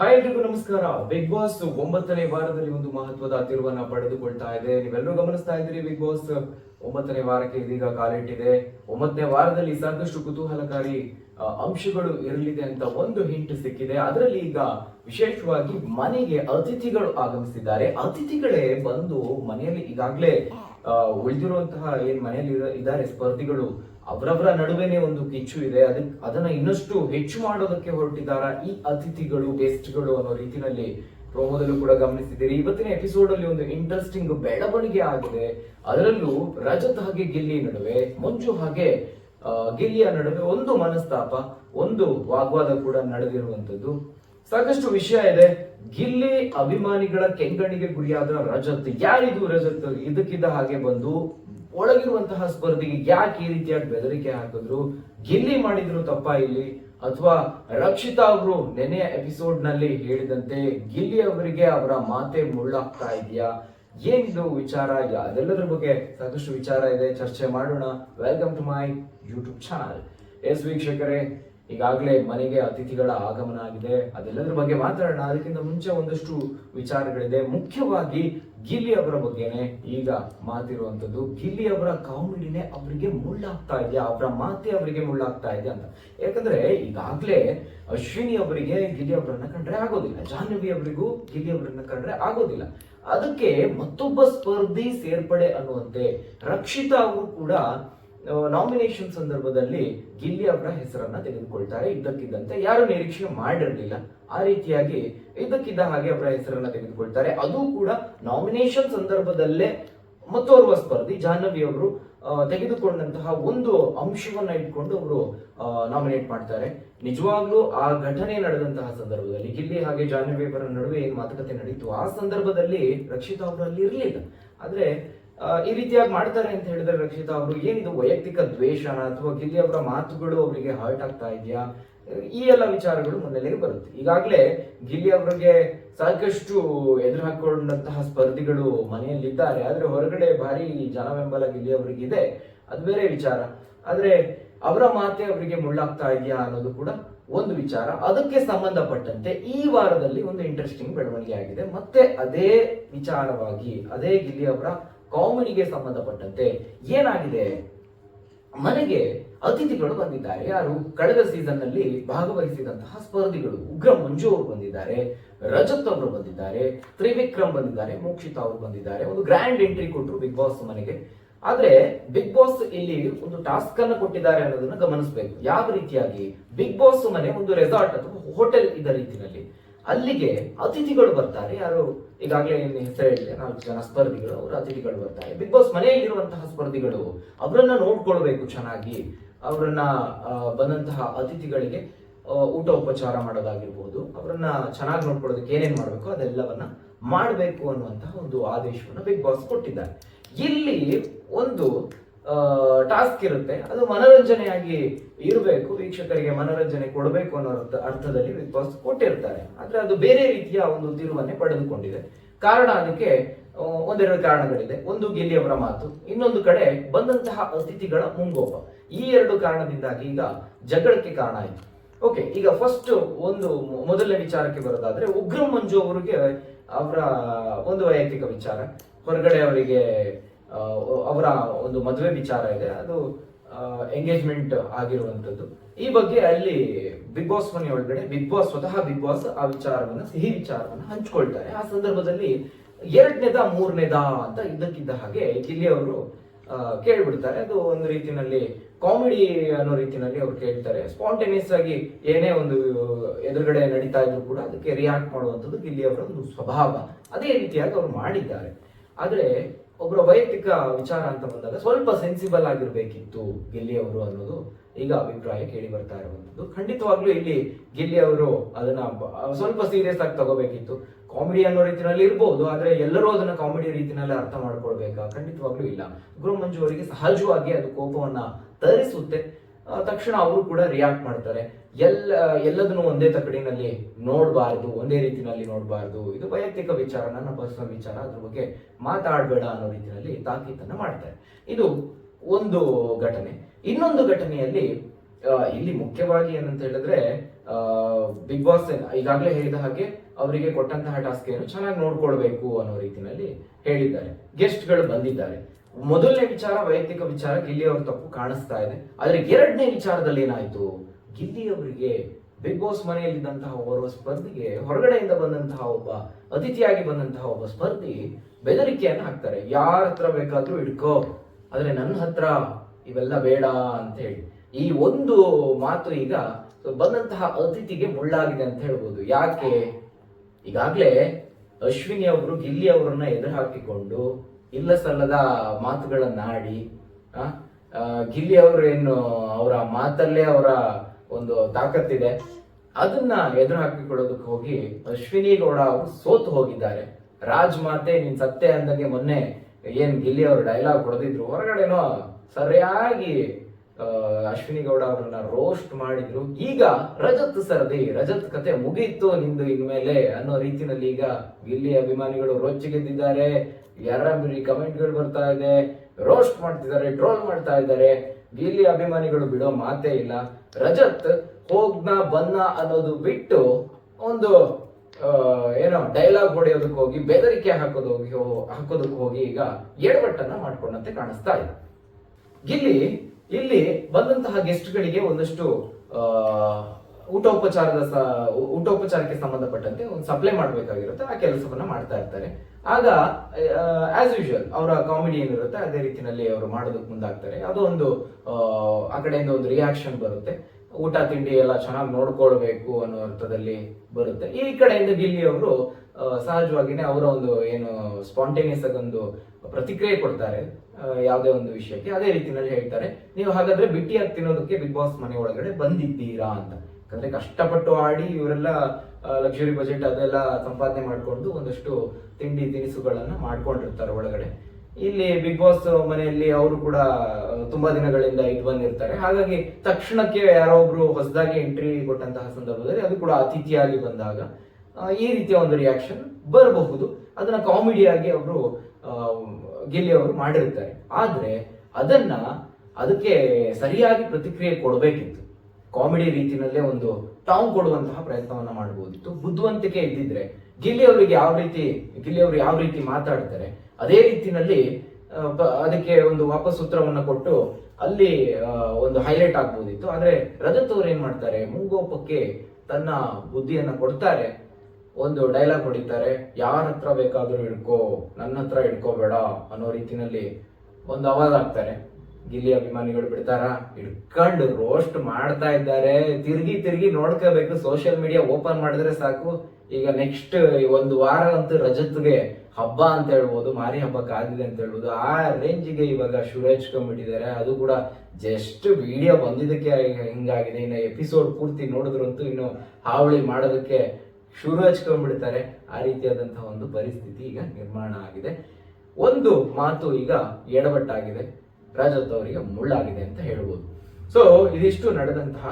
Hi ಎಲ್ರಿಗೂ ನಮಸ್ಕಾರ. Big boss ಒಂಬತ್ತನೇ ವಾರದಲ್ಲಿ ಒಂದು ಮಹತ್ವದ ತಿರುವನ್ನ ಪಡೆದುಕೊಳ್ತಾ ಇದೆ. ನೀವೆಲ್ಲರೂ ಗಮನಿಸ್ತಾ ಇದ್ದೀರಿ ಬಿಗ್ ಬಾಸ್ ಒಂಬತ್ತನೇ ವಾರಕ್ಕೆ ಇದೀಗ ಕಾಲಿಟ್ಟಿದೆ ಒಂಬತ್ತನೇ ವಾರದಲ್ಲಿ ಸಾಕಷ್ಟು ಕುತೂಹಲಕಾರಿ ಅಂಶಗಳು ಇರಲಿದೆ ಅಂತ ಒಂದು ಹಿಂಟ್ ಸಿಕ್ಕಿದೆ. ಅದರಲ್ಲಿ ಈಗ ವಿಶೇಷವಾಗಿ ಮನೆಗೆ ಅತಿಥಿಗಳು ಆಗಮಿಸಿದ್ದಾರೆ. ಅತಿಥಿಗಳೇ ಬಂದು ಮನೆಯಲ್ಲಿ ಈಗಾಗಲೇ ಉಳಿದಿರುವಂತಹ ಏನ್ ಮನೆಯಲ್ಲಿ ಇದ್ದಾರೆ ಸ್ಪರ್ಧಿಗಳು ಅವರವರ ನಡುವೆನೆ ಒಂದು ಕಿಚ್ಚು ಇದೆ. ಅದಕ್ಕೆ ಅದನ್ನ ಇನ್ನಷ್ಟು ಹೆಚ್ಚು ಮಾಡೋದಕ್ಕೆ ಹೊರಟಿದ್ದಾರ ಈ ಅತಿಥಿಗಳು ಗೆಸ್ಟ್ಗಳು ಅನ್ನೋ ರೀತಿನಲ್ಲಿ ಪ್ರೋಮೋದಲ್ಲೂ ಕೂಡ ಗಮನಿಸಿದ್ದೀರಿ. ಇವತ್ತಿನ ಎಪಿಸೋಡ್ ಅಲ್ಲಿ ಒಂದು ಇಂಟ್ರೆಸ್ಟಿಂಗ್ ಬೆಳವಣಿಗೆ ಆಗಿದೆ. ಅದರಲ್ಲೂ ರಜತ್ ಹಾಗೆ ಗಿಲ್ಲಿ ನಡುವೆ, ಮಂಜು ಹಾಗೆ ಗಿಲ್ಲಿಯ ನಡುವೆ ಒಂದು ಮನಸ್ತಾಪ, ಒಂದು ವಾಗ್ವಾದ ಕೂಡ ನಡೆದಿರುವಂತದ್ದು ಸಾಕಷ್ಟು ವಿಷಯ ಇದೆ. ಗಿಲ್ಲಿ ಅಭಿಮಾನಿಗಳ ಕೆಂಗಣಿಗೆ ಗುರಿಯಾದ ರಜತ್. ಯಾರಿದು ರಜತ್? ಇದಕ್ಕಿದ್ದ ಹಾಗೆ ಬಂದು ಒಳಗಿರುವಂತಹ ಸ್ಪರ್ಧಿಗೆ ಯಾಕೆ ಈ ರೀತಿಯಾಗಿ ಬೆದರಿಕೆ ಹಾಕಿದ್ರು? ಗಿಲ್ಲಿ ಮಾಡಿದ್ರು ತಪ್ಪ ಇಲ್ಲಿ. ಅಥವಾ ರಕ್ಷಿತಾ ಅವರು ನೆನೆಯ ಎಪಿಸೋಡ್ನಲ್ಲಿ ಹೇಳಿದಂತೆ ಗಿಲ್ಲಿ ಅವರಿಗೆ ಅವರ ಮಾತೆ ಮುಳ್ಳಾಗ್ತಾ ಇದೆಯಾ? ಏನಿದು ವಿಚಾರ? ಅದೆಲ್ಲದರ ಬಗ್ಗೆ ಸಾಕಷ್ಟು ವಿಚಾರ ಇದೆ. ಚರ್ಚೆ ಮಾಡೋಣ. Welcome to my YouTube channel S ವೀಕ್ಷಕರೇ, ಈಗಾಗಲೇ ಮನೆಗೆ ಅತಿಥಿಗಳ ಆಗಮನ ಆಗಿದೆ. ಅದೆಲ್ಲದರ ಬಗ್ಗೆ ಮಾತಾಡೋಣ. ಅದಕ್ಕಿಂತ ಮುಂಚೆ ಒಂದಷ್ಟು ವಿಚಾರಗಳಿದೆ. ಮುಖ್ಯವಾಗಿ ಗಿಲ್ಲಿ ಅವರ ಬಗ್ಗೆನೆ ಈಗ ಮಾತಿರುವಂತದ್ದು ಗಿಲ್ಲಿ ಅವರ ಕಾಮಿಡಿನೇ ಅವರಿಗೆ ಮುಳ್ಳಾಗ್ತಾ ಇದೆಯಾ ಅವರ ಮಾತೆ ಅವರಿಗೆ ಮುಳ್ಳಾಗ್ತಾ ಇದೆಯಾ ಅಂತ. ಯಾಕಂದ್ರೆ ಈಗಾಗಲೇ ಅಶ್ವಿನಿ ಅವರಿಗೆ ಗಿಲ್ಲಿ ಅವರನ್ನ ಕಂಡ್ರೆ ಆಗೋದಿಲ್ಲ. ಜಾಹ್ನವಿ ಅವರಿಗೂ ಗಿಲ್ಲಿ ಅವರನ್ನ ಕಂಡ್ರೆ ಆಗೋದಿಲ್ಲ. ಅದಕ್ಕೆ ಮತ್ತೊಬ್ಬ ಸ್ಪರ್ಧಿ ಸೇರ್ಪಡೆ ಅನ್ನುವಂತೆ ರಕ್ಷಿತಾ ಅವರು ಕೂಡ ನಾಮಿನೇಷನ್ ಸಂದರ್ಭದಲ್ಲಿ ಗಿಲ್ಲಿ ಅವರ ಹೆಸರನ್ನ ತೆಗೆದುಕೊಳ್ತಾರೆ. ಇದ್ದಕ್ಕಿದ್ದಂತೆ ಯಾರು ನಿರೀಕ್ಷೆ ಮಾಡಿರಲಿಲ್ಲ. ಆ ರೀತಿಯಾಗಿ ಇದ್ದಕ್ಕಿದ್ದ ಹಾಗೆ ಅವರ ಹೆಸರನ್ನ ತೆಗೆದುಕೊಳ್ತಾರೆ. ಅದು ಕೂಡ ನಾಮಿನೇಷನ್ ಸಂದರ್ಭದಲ್ಲೇ ಮತ್ತೋರ್ವ ಸ್ಪರ್ಧಿ ಜಾಹ್ನವಿ ಅವರು ತೆಗೆದುಕೊಂಡಂತಹ ಒಂದು ಅಂಶವನ್ನ ಇಟ್ಕೊಂಡು ಅವರು ನಾಮಿನೇಟ್ ಮಾಡ್ತಾರೆ. ನಿಜವಾಗ್ಲೂ ಆ ಘಟನೆ ನಡೆದಂತಹ ಸಂದರ್ಭದಲ್ಲಿ ಗಿಲ್ಲಿ ಹಾಗೆ ಜಾಹ್ನವಿ ಅವರ ನಡುವೆ ಏನು ಮಾತುಕತೆ ನಡೀತು? ಆ ಸಂದರ್ಭದಲ್ಲಿ ರಕ್ಷಿತಾ ಅವರು ಅಲ್ಲಿ ಇರಲಿಲ್ಲ ಆದ್ರೆ ಈ ರೀತಿಯಾಗಿ ಮಾಡ್ತಾರೆ ಅಂತ ಹೇಳಿದ್ರೆ ರಕ್ಷಿತಾ ಅವರು, ಏನಿದು ವೈಯಕ್ತಿಕ ದ್ವೇಷನ ಅಥವಾ ಗಿಲ್ಲಿ ಅವರ ಮಾತುಗಳು ಅವರಿಗೆ ಹರ್ಟ್ ಆಗ್ತಾ ಇದೆಯಾ? ಈ ಎಲ್ಲ ವಿಚಾರಗಳು ಮುನ್ನೆಲೆಗೆ ಬರುತ್ತೆ. ಈಗಾಗಲೇ ಗಿಲ್ಲಿ ಅವರಿಗೆ ಸಾಕಷ್ಟು ಎದುರು ಹಾಕೊಂಡಂತಹ ಸ್ಪರ್ಧಿಗಳು ಮನೆಯಲ್ಲಿದ್ದಾರೆ. ಆದರೆ ಹೊರಗಡೆ ಭಾರಿ ಜನ ಬೆಂಬಲ ಗಿಲ್ಲಿ ಅವರಿಗಿದೆ. ಅದು ಬೇರೆ ವಿಚಾರ. ಆದರೆ ಅವರ ಮಾತೆ ಅವರಿಗೆ ಮುಳ್ಳಾಗ್ತಾ ಇದೆಯಾ ಅನ್ನೋದು ಕೂಡ ಒಂದು ವಿಚಾರ. ಅದಕ್ಕೆ ಸಂಬಂಧಪಟ್ಟಂತೆ ಈ ವಾರದಲ್ಲಿ ಒಂದು ಇಂಟ್ರೆಸ್ಟಿಂಗ್ ಬೆಳವಣಿಗೆ ಆಗಿದೆ. ಮತ್ತೆ ಅದೇ ವಿಚಾರವಾಗಿ, ಅದೇ ಗಿಲ್ಲಿ ಅವರ ಕಾಮಿಡಿಗೆ ಸಂಬಂಧಪಟ್ಟಂತೆ ಏನಾಗಿದೆ? ಮನೆಗೆ ಅತಿಥಿಗಳು ಬಂದಿದ್ದಾರೆ. ಯಾರು? ಕಳೆದ ಸೀಸನ್ನಲ್ಲಿ ಭಾಗವಹಿಸಿದಂತಹ ಸ್ಪರ್ಧಿಗಳು. ಉಗ್ರ ಮಂಜು ಅವರು ಬಂದಿದ್ದಾರೆ, ರಜತ್ ಅವರು ಬಂದಿದ್ದಾರೆ, ತ್ರಿವಿಕ್ರಮ್ ಬಂದಿದ್ದಾರೆ, ಮೋಕ್ಷಿತಾ ಅವರು ಬಂದಿದ್ದಾರೆ. ಒಂದು ಗ್ರ್ಯಾಂಡ್ ಎಂಟ್ರಿ ಕೊಟ್ಟರು ಬಿಗ್ ಬಾಸ್ ಮನೆಗೆ. ಆದ್ರೆ ಬಿಗ್ ಬಾಸ್ ಇಲ್ಲಿ ಒಂದು ಟಾಸ್ಕ್ ಅನ್ನು ಕೊಟ್ಟಿದ್ದಾರೆ ಅನ್ನೋದನ್ನ ಗಮನಿಸಬೇಕು. ಯಾವ ರೀತಿಯಾಗಿ? ಬಿಗ್ ಬಾಸ್ ಮನೆ ಒಂದು ರೆಸಾರ್ಟ್ ಅಥವಾ ಹೋಟೆಲ್ ಇದ್ದ ರೀತಿಯಲ್ಲಿ. ಅಲ್ಲಿಗೆ ಅತಿಥಿಗಳು ಬರ್ತಾರೆ. ಯಾರು? ಈಗಾಗಲೇ ಏನು ಹೆಸರು ಹೇಳಿದೆ, ನಾಲ್ಕು ಜನ ಸ್ಪರ್ಧಿಗಳು, ಅವರು ಅತಿಥಿಗಳು ಬರ್ತಾರೆ. ಬಿಗ್ ಬಾಸ್ ಮನೆಯಲ್ಲಿರುವಂತಹ ಸ್ಪರ್ಧಿಗಳು, ಅವರನ್ನ ನೋಡ್ಕೊಳ್ಬೇಕು ಚೆನ್ನಾಗಿ. ಅವರನ್ನ ಬಂದಂತಹ ಅತಿಥಿಗಳಿಗೆ ಊಟ ಉಪಚಾರ ಮಾಡೋದಾಗಿರ್ಬೋದು. ಅವರನ್ನ ಚೆನ್ನಾಗಿ ನೋಡ್ಕೊಳ್ಳೋದಕ್ಕೆ ಏನೇನು ಮಾಡಬೇಕು, ಅದೆಲ್ಲವನ್ನ ಮಾಡಬೇಕು ಅನ್ನುವಂತಹ ಒಂದು ಆದೇಶವನ್ನು ಬಿಗ್ ಬಾಸ್ ಕೊಟ್ಟಿದ್ದಾರೆ. ಇಲ್ಲಿ ಒಂದು ಟಾಸ್ಕ್ ಇರುತ್ತೆ. ಅದು ಮನೋರಂಜನೆಯಾಗಿ ಇರಬೇಕು. ವೀಕ್ಷಕರಿಗೆ ಮನೋರಂಜನೆ ಕೊಡಬೇಕು ಅನ್ನೋ ಅರ್ಥದಲ್ಲಿ ಬಿಗ್ ಬಾಸ್ ಕೊಟ್ಟಿರ್ತಾರೆ. ಆದ್ರೆ ಅದು ಬೇರೆ ರೀತಿಯ ಒಂದು ತಿರುವನ್ನೇ ಪಡೆದುಕೊಂಡಿದೆ. ಕಾರಣ ಅದಕ್ಕೆ ಒಂದೆರಡು ಕಾರಣಗಳಿದೆ. ಒಂದು ಗಿಲ್ಲಿಯವರ ಮಾತು, ಇನ್ನೊಂದು ಕಡೆ ಬಂದಂತಹ ಅತಿಥಿಗಳ ಮುಂಗೋಪ. ಈ ಎರಡು ಕಾರಣದಿಂದಾಗಿ ಈಗ ಜಗಳಕ್ಕೆ ಕಾರಣ ಆಯಿತು. ಓಕೆ ಈಗ ಫಸ್ಟ್ ಒಂದು ಮೊದಲನೇ ವಿಚಾರಕ್ಕೆ ಬರೋದಾದ್ರೆ ಉಗ್ರ ಮಂಜು ಅವರಿಗೆ ಅವರ ಒಂದು ವೈಯಕ್ತಿಕ ವಿಚಾರ. ಹೊರಗಡೆ ಅವರಿಗೆ ಅವರ ಒಂದು ಮದುವೆ ವಿಚಾರ ಇದೆ. ಅದು ಎಂಗೇಜ್ಮೆಂಟ್ ಆಗಿರುವಂತದ್ದು ಈ ಬಗ್ಗೆ ಅಲ್ಲಿ ಬಿಗ್ ಬಾಸ್ ಮನೆ ಒಳಗಡೆ ಬಿಗ್ ಬಾಸ್ ಸ್ವತಃ ಬಿಗ್ ಬಾಸ್ ಆ ವಿಚಾರವನ್ನ, ಸಿಹಿ ವಿಚಾರವನ್ನ ಹಂಚ್ಕೊಳ್ತಾರೆ. ಆ ಸಂದರ್ಭದಲ್ಲಿ ಎರಡನೇದ ಮೂರನೇದ ಅಂತ ಇದ್ದಕ್ಕಿದ್ದ ಹಾಗೆ ಗಿಲ್ಲಿಯವರು ಕೇಳ್ಬಿಡ್ತಾರೆ. ಅದು ಒಂದು ರೀತಿನಲ್ಲಿ ಕಾಮಿಡಿ ಅನ್ನೋ ರೀತಿನಲ್ಲಿ ಅವ್ರು ಕೇಳ್ತಾರೆ. ಸ್ಪಾಂಟೇನಿಯಸ್ ಆಗಿ ಏನೇ ಒಂದು ಎದುರುಗಡೆ ನಡೀತಾ ಇದ್ರು ಕೂಡ ಅದಕ್ಕೆ ರಿಯಾಕ್ಟ್ ಮಾಡುವಂಥದ್ದು ಗಿಲ್ಲಿ ಅವರ ಒಂದು ಸ್ವಭಾವ. ಅದೇ ರೀತಿಯಾಗಿ ಅವ್ರು ಮಾಡಿದ್ದಾರೆ. ಆದ್ರೆ ಒಬ್ಬರ ವೈಯಕ್ತಿಕ ವಿಚಾರ ಅಂತ ಬಂದಾಗ ಸ್ವಲ್ಪ ಸೆನ್ಸಿಬಲ್ ಆಗಿರ್ಬೇಕಿತ್ತು ಗಿಲ್ಲಿ ಅವರು ಅನ್ನೋದು ಈಗ ಅಭಿಪ್ರಾಯ ಕೇಳಿ ಬರ್ತಾ ಇರುವಂತದ್ದು ಖಂಡಿತವಾಗ್ಲೂ ಇಲ್ಲಿ ಗಿಲ್ಲಿ ಅವರು ಅದನ್ನ ಸ್ವಲ್ಪ ಸೀರಿಯಸ್ ಆಗಿ ತಗೋಬೇಕಿತ್ತು. ಕಾಮಿಡಿ ಅನ್ನೋ ರೀತಿನಲ್ಲಿ ಇರ್ಬೋದು, ಆದ್ರೆ ಎಲ್ಲರೂ ಅದನ್ನ ಕಾಮಿಡಿ ರೀತಿನಲ್ಲಿ ಅರ್ಥ ಮಾಡ್ಕೊಳ್ಬೇಕಾ? ಖಂಡಿತವಾಗ್ಲೂ ಇಲ್ಲ. ಗುರು ಮಂಜು ಅವರಿಗೆ ಸಹಜವಾಗಿ ಅದು ಕೋಪವನ್ನ ತರಿಸುತ್ತೆ. ತಕ್ಷಣ ಅವರು ಕೂಡ ರಿಯಾಕ್ಟ್ ಮಾಡ್ತಾರೆ. ಎಲ್ಲ, ಎಲ್ಲದನ್ನು ಒಂದೇ ತಕಡಿನಲ್ಲಿ ನೋಡಬಾರ್ದು, ಒಂದೇ ರೀತಿನಲ್ಲಿ ನೋಡಬಾರ್ದು. ಇದು ವೈಯಕ್ತಿಕ ವಿಚಾರ, ನನ್ನ ಪರ್ಸನಲ್ ವಿಚಾರ. ಅದ್ರ ಬಗ್ಗೆ ಮಾತಾಡಬೇಡ ಅನ್ನೋ ರೀತಿಯಲ್ಲಿ ತಾಕೀತನ್ನು ಮಾಡ್ತಾರೆ. ಇದು ಒಂದು ಘಟನೆ. ಇನ್ನೊಂದು ಘಟನೆಯಲ್ಲಿ ಇಲ್ಲಿ ಮುಖ್ಯವಾಗಿ ಏನಂತ ಹೇಳಿದ್ರೆ ಬಿಗ್ ಬಾಸ್ ಈಗಾಗಲೇ ಹೇಳಿದ ಹಾಗೆ ಅವರಿಗೆ ಕೊಟ್ಟಂತಹ ಟಾಸ್ಕ್ ಏನು ಚೆನ್ನಾಗಿ ನೋಡ್ಕೊಳ್ಬೇಕು ಅನ್ನೋ ರೀತಿನಲ್ಲಿ ಹೇಳಿದ್ದಾರೆ. ಗೆಸ್ಟ್ಗಳು ಬಂದಿದ್ದಾರೆ. ಮೊದಲನೇ ವಿಚಾರ ವೈಯಕ್ತಿಕ ವಿಚಾರ ಗಿಲ್ಲಿ ಅವ್ರ ತಪ್ಪು ಕಾಣಿಸ್ತಾ ಇದೆ. ಆದರೆ ಎರಡನೇ ವಿಚಾರದಲ್ಲಿ ಏನಾಯ್ತು? ಗಿಲ್ಲಿ ಅವರಿಗೆ ಬಿಗ್ ಬಾಸ್ ಮನೆಯಲ್ಲಿದ್ದಂತಹ ಓರ್ವ ಸ್ಪರ್ಧಿಗೆ, ಹೊರಗಡೆಯಿಂದ ಬಂದಂತಹ ಒಬ್ಬ, ಅತಿಥಿಯಾಗಿ ಬಂದಂತಹ ಒಬ್ಬ ಸ್ಪರ್ಧಿ ಬೆದರಿಕೆಯನ್ನು ಹಾಕ್ತಾರೆ. ಯಾರ ಹತ್ರ ಬೇಕಾದ್ರೂ ಇಡ್ಕೋ ಆದರೆ ನನ್ನ ಹತ್ರ ಇವೆಲ್ಲ ಬೇಡ ಅಂತ ಹೇಳಿ ಈ ಒಂದು ಮಾತು ಈಗ ಬಂದಂತಹ ಅತಿಥಿಗೆ ಮುಳ್ಳಾಗಿದೆ ಅಂತ ಹೇಳ್ಬೋದು. ಯಾಕೆ? ಈಗಾಗ್ಲೇ ಅಶ್ವಿನಿ ಅವರು ಗಿಲ್ಲಿ ಅವರನ್ನ ಎದುರು ಹಾಕಿಕೊಂಡು ಇಲ್ಲ ಸಲ್ಲದ ಮಾತುಗಳನ್ನಾಡಿ ಗಿಲ್ಲಿ ಅವರು ಏನು, ಅವರ ಮಾತಲ್ಲೇ ಅವರ ಒಂದು ತಾಕತ್ತಿದೆ. ಅದನ್ನ ಎದುರು ಹಾಕಿಕೊಳ್ಳೋದಕ್ಕೆ ಹೋಗಿ ಅಶ್ವಿನಿ ಗೌಡ ಅವರು ಸೋತು ಹೋಗಿದ್ದಾರೆ. ರಾಜ್ ಮಾತೆ, ನೀನ್ ಸತ್ಯ ಅಂದಂಗೆ ಮೊನ್ನೆ ಏನ್ ಗಿಲ್ಲಿ ಅವರು ಡೈಲಾಗ್ ಹೊಡೆದಿದ್ರು, ಹೊರಗಡೆನೋ ಸರಿಯಾಗಿ ಅಶ್ವಿನಿ ಗೌಡ ಅವರನ್ನ ರೋಸ್ಟ್ ಮಾಡಿದ್ರು. ಈಗ ರಜತ್ ಸರದಿ, ರಜತ್ ಕತೆ ಮುಗೀತು ನಿಂದು ಇನ್ಮೇಲೆ ಅನ್ನೋ ರೀತಿನಲ್ಲಿ ಈಗ ಗಿಲ್ಲಿ ಅಭಿಮಾನಿಗಳು ರೊಚ್ಚಿಗೆದ್ದಿದ್ದಾರೆ ಯಾರ ಕಮೆಂಟ್ಗಳು ಬರ್ತಾ ಇದೆ ರೋಸ್ಟ್ ಮಾಡ್ತಿದ್ದಾರೆ ಟ್ರೋಲ್ ಮಾಡ್ತಾ ಇದ್ದಾರೆ. ಗಿಲ್ಲಿ ಅಭಿಮಾನಿಗಳು ಬಿಡೋ ಮಾತೇ ಇಲ್ಲ. ರಜತ್ ಹೋಗ್ನ ಬನ್ನ ಅನ್ನೋದು ಬಿಟ್ಟು ಒಂದು ಏನೋ ಡೈಲಾಗ್ ಹೊಡೆಯೋದಕ್ಕೆ ಹೋಗಿ, ಬೆದರಿಕೆ ಹಾಕೋದು ಹೋಗಿ ಹಾಕೋದಕ್ಕೆ ಹೋಗಿ ಈಗ ಎಡವಟ್ಟನ್ನ ಮಾಡ್ಕೊಂಡಂತೆ ಕಾಣಿಸ್ತಾ ಇದೆ. ಗಿಲ್ಲಿ ಇಲ್ಲಿ ಬಂದಂತಹ ಗೆಸ್ಟ್ಗಳಿಗೆ ಒಂದಷ್ಟು ಊಟೋಪಚಾರದ ಊಟೋಪಚಾರಕ್ಕೆ ಸಂಬಂಧಪಟ್ಟಂತೆ ಒಂದು ಸಪ್ಲೈ ಮಾಡಬೇಕಾಗಿರುತ್ತೆ, ಆ ಕೆಲಸವನ್ನ ಮಾಡ್ತಾ ಇರ್ತಾರೆ. ಆಗ ಆಸ್ ಯೂಶುವಲ್ ಅವರ ಕಾಮಿಡಿ ಏನಿರುತ್ತೆ, ಅದೇ ರೀತಿಯಲ್ಲಿ ಅವರು ಮಾಡೋದಕ್ಕೆ ಮುಂದಾಗ್ತಾರೆ. ಅದು ಒಂದು, ಆ ಕಡೆಯಿಂದ ಒಂದು ರಿಯಾಕ್ಷನ್ ಬರುತ್ತೆ. ಊಟ, ತಿಂಡಿ ಎಲ್ಲ ಚೆನ್ನಾಗಿ ನೋಡ್ಕೊಳ್ಬೇಕು ಅನ್ನೋ ಅರ್ಥದಲ್ಲಿ ಬರುತ್ತೆ. ಈ ಕಡೆಯಿಂದ ಗಿಲ್ಲಿ ಅವರು ಸಹಜವಾಗಿನೇ ಅವರ ಒಂದು ಏನು ಸ್ಪಾಂಟೇನಿಯಸ್ ಒಂದು ಪ್ರತಿಕ್ರಿಯೆ ಕೊಡ್ತಾರೆ ಯಾವುದೇ ಒಂದು ವಿಷಯಕ್ಕೆ. ಅದೇ ರೀತಿನಲ್ಲಿ ಹೇಳ್ತಾರೆ, ನೀವು ಹಾಗಾದ್ರೆ ಬಿಟ್ಟಿಯಾಗಿ ತಿನ್ನೋದಕ್ಕೆ ಬಿಗ್ ಬಾಸ್ ಮನೆ ಒಳಗಡೆ ಬಂದಿದ್ದೀರಾ ಅಂತ. ಯಾಕಂದ್ರೆ ಕಷ್ಟಪಟ್ಟು ಆಡಿ ಇವರೆಲ್ಲ ಲಕ್ಸುರಿ ಬಜೆಟ್ ಅದೆಲ್ಲ ಸಂಪಾದನೆ ಮಾಡ್ಕೊಂಡು ಒಂದಷ್ಟು ತಿಂಡಿ ತಿನಿಸುಗಳನ್ನು ಮಾಡ್ಕೊಂಡಿರ್ತಾರೆ ಒಳಗಡೆ. ಇಲ್ಲಿ ಬಿಗ್ ಬಾಸ್ ಮನೆಯಲ್ಲಿ ಅವರು ಕೂಡ ತುಂಬಾ ದಿನಗಳಿಂದ ಇದು ಬಂದಿರ್ತಾರೆ. ಹಾಗಾಗಿ ತಕ್ಷಣಕ್ಕೆ ಯಾರೋ ಒಬ್ರು ಹೊಸದಾಗಿ ಎಂಟ್ರಿ ಕೊಟ್ಟಂತಹ ಸಂದರ್ಭದಲ್ಲಿ ಅದು ಕೂಡ ಅತಿಥಿಯಾಗಿ ಬಂದಾಗ ಈ ರೀತಿಯ ಒಂದು ರಿಯಾಕ್ಷನ್ ಬರಬಹುದು. ಅದನ್ನ ಕಾಮಿಡಿಯಾಗಿ ಅವರು ಗಿಲ್ಲಿ ಅವರು ಮಾಡಿರ್ತಾರೆ ಆದ್ರೆ ಅದನ್ನ ಅದಕ್ಕೆ ಸರಿಯಾಗಿ ಪ್ರತಿಕ್ರಿಯೆ ಕೊಡಬೇಕಿತ್ತು. ಕಾಮಿಡಿ ರೀತಿಯಲ್ಲೇ ಒಂದು ಟಾಂಗ್ ಕೊಡುವಂತಹ ಪ್ರಯತ್ನವನ್ನ ಮಾಡಬಹುದಿತ್ತು. ಬುದ್ಧಿವಂತಿಕೆ ಇದ್ದಿದ್ರೆ ಗಿಲ್ಲಿ ಅವರಿಗೆ ಯಾವ ರೀತಿ, ಗಿಲ್ಲಿ ಅವರು ಯಾವ ರೀತಿ ಮಾತಾಡ್ತಾರೆ, ಅದೇ ರೀತಿನಲ್ಲಿ ಅದಕ್ಕೆ ಒಂದು ವಾಪಸ್ ಉತ್ತರವನ್ನ ಕೊಟ್ಟು ಅಲ್ಲಿ ಒಂದು ಹೈಲೈಟ್ ಆಗ್ಬೋದಿತ್ತು. ಆದ್ರೆ ರಜತ್ ಅವ್ರು ಏನ್ ಮಾಡ್ತಾರೆ, ಮುಂಗೋಪಕ್ಕೆ ತನ್ನ ಬುದ್ಧಿಯನ್ನ ಕೊಡ್ತಾರೆ. ಒಂದು ಡೈಲಾಗ್ ಹೊಡಿತಾರೆ, ಯಾರ ಹತ್ರ ಬೇಕಾದರೂ ಹಿಡ್ಕೋ ನನ್ನ ಹತ್ರ ಹಿಡ್ಕೋಬೇಡ ಅನ್ನೋ ರೀತಿನಲ್ಲಿ ಒಂದು ಅವಾಜ್ ಹಾಕ್ತಾರೆ. ಗಿಲ್ಲಿ ಅಭಿಮಾನಿಗಳು ಬಿಡ್ತಾರ? ಹಿಡ್ಕೊಂಡು ರೋಸ್ಟ್ ಮಾಡ್ತಾ ಇದ್ದಾರೆ. ತಿರ್ಗಿ ತಿರ್ಗಿ ನೋಡ್ಕೋಬೇಕು. ಸೋಷಿಯಲ್ ಮೀಡಿಯಾ ಓಪನ್ ಮಾಡಿದ್ರೆ ಸಾಕು. ಈಗ ನೆಕ್ಸ್ಟ್ ಒಂದು ವಾರ ಅಂತೂ ರಜತ್ಗೆ ಹಬ್ಬ ಅಂತ ಹೇಳ್ಬೋದು, ಮಾರಿ ಹಬ್ಬ ಕಾದಿದೆ ಅಂತ ಹೇಳ್ಬೋದು. ಆ ರೇಂಜಿಗೆ ಇವಾಗ ಶುರು ಹಚ್ಕೊಂಡ್ಬಿಟ್ಟಿದ್ದಾರೆ ಅದು ಕೂಡ ಜಸ್ಟ್ ವಿಡಿಯೋ ಬಂದಿದ್ದಕ್ಕೆ ಹಿಂಗಾಗಿದೆ. ಇನ್ನು ಎಪಿಸೋಡ್ ಪೂರ್ತಿ ನೋಡಿದ್ರಂತೂ ಇನ್ನು ಹಾವಳಿ ಮಾಡೋದಕ್ಕೆ ಶುರು ಹಚ್ಕೊಂಡ್ಬಿಡ್ತಾರೆ. ಆ ರೀತಿಯಾದಂತಹ ಒಂದು ಪರಿಸ್ಥಿತಿ ಈಗ ನಿರ್ಮಾಣ ಆಗಿದೆ. ಒಂದು ಮಾತು ಈಗ ಎಡವಟ್ಟಾಗಿದೆ. ರಾಜತ್ ಅವರಿಗೆ ಮುಳ್ಳಾಗಿದೆ ಅಂತ ಹೇಳ್ಬೋದು. ಸೊ ಇದಿಷ್ಟು ನಡೆದಂತಹ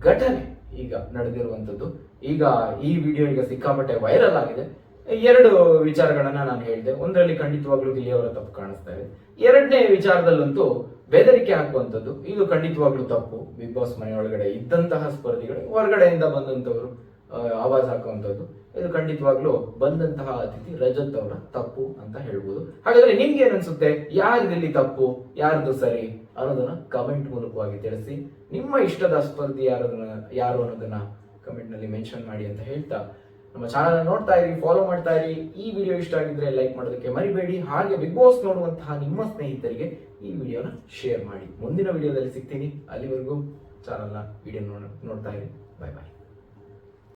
ಘಟನೆ ಈಗ ನಡೆದಿರುವಂತದ್ದು ಈಗ ಈ ವಿಡಿಯೋ ಈಗ ಸಿಕ್ಕಾಪಟ್ಟೆ ವೈರಲ್ ಆಗಿದೆ. ಎರಡು ವಿಚಾರಗಳನ್ನ ನಾನು ಹೇಳಿದೆ. ಒಂದರಲ್ಲಿ ಖಂಡಿತವಾಗ್ಲೂ ಗಿಲ್ಲಿ ಅವರ ತಪ್ಪು ಕಾಣಿಸ್ತಾ ಇದೆ. ಎರಡನೇ ವಿಚಾರದಲ್ಲಂತೂ ಬೆದರಿಕೆ ಹಾಕುವಂಥದ್ದು. ಇದು ಖಂಡಿತವಾಗ್ಲೂ ತಪ್ಪು. ಬಿಗ್ ಬಾಸ್ ಮನೆಯೊಳಗಡೆ ಇದ್ದಂತಹ ಸ್ಪರ್ಧಿಗಳು ಹೊರಗಡೆಯಿಂದ ಬಂದಂತವರು ಆ, ಆವಾಜ್ ಹಾಕುವಂಥದ್ದು. ಇದು ಖಂಡಿತವಾಗ್ಲೂ ಬಂದಂತಹ ಅತಿಥಿ ರಜತ್ ಅವರ ತಪ್ಪು ಅಂತ ಹೇಳ್ಬೋದು. ಹಾಗಾದ್ರೆ ನಿಮ್ಗೆ ಏನ್ ಯಾರಿದಲ್ಲಿ ತಪ್ಪು? ಯಾರದು ಸರಿ? ಅನ್ನೋದನ್ನ ಕಮೆಂಟ್ ಮೂಲಕವಾಗಿ ತಿಳಿಸಿ. ನಿಮ್ಮ ಇಷ್ಟದ ಸ್ಪರ್ಧಿ ಯಾರದನ್ನ ಯಾರು ಅನ್ನೋದನ್ನ ಕಮೆಂಟ್ನಲ್ಲಿ ಮೆನ್ಷನ್ ಮಾಡಿ ಅಂತ ಹೇಳ್ತಾ, ನಮ್ಮ ಚಾನಲ್ ನೋಡ್ತಾ ಇರಿ ಫಾಲೋ ಮಾಡ್ತಾ ಇರಿ. ಈ ವಿಡಿಯೋ ಇಷ್ಟ ಆಗಿದ್ರೆ ಲೈಕ್ ಮಾಡೋದಕ್ಕೆ ಮರಿಬೇಡಿ. ಹಾಗೆ ಬಿಗ್ ಬಾಸ್ ನೋಡುವಂತಹ ನಿಮ್ಮ ಸ್ನೇಹಿತರಿಗೆ ಈ ವಿಡಿಯೋನ ಶೇರ್ ಮಾಡಿ. ಮುಂದಿನ ವಿಡಿಯೋದಲ್ಲಿ ಸಿಗ್ತೀನಿ. ಅಲ್ಲಿವರೆಗೂ ಚಾನಲ್ನ ವಿಡಿಯೋ ನೋಡ್ತಾ ಇರಿ. ಬಾಯ್ ಬಾಯ್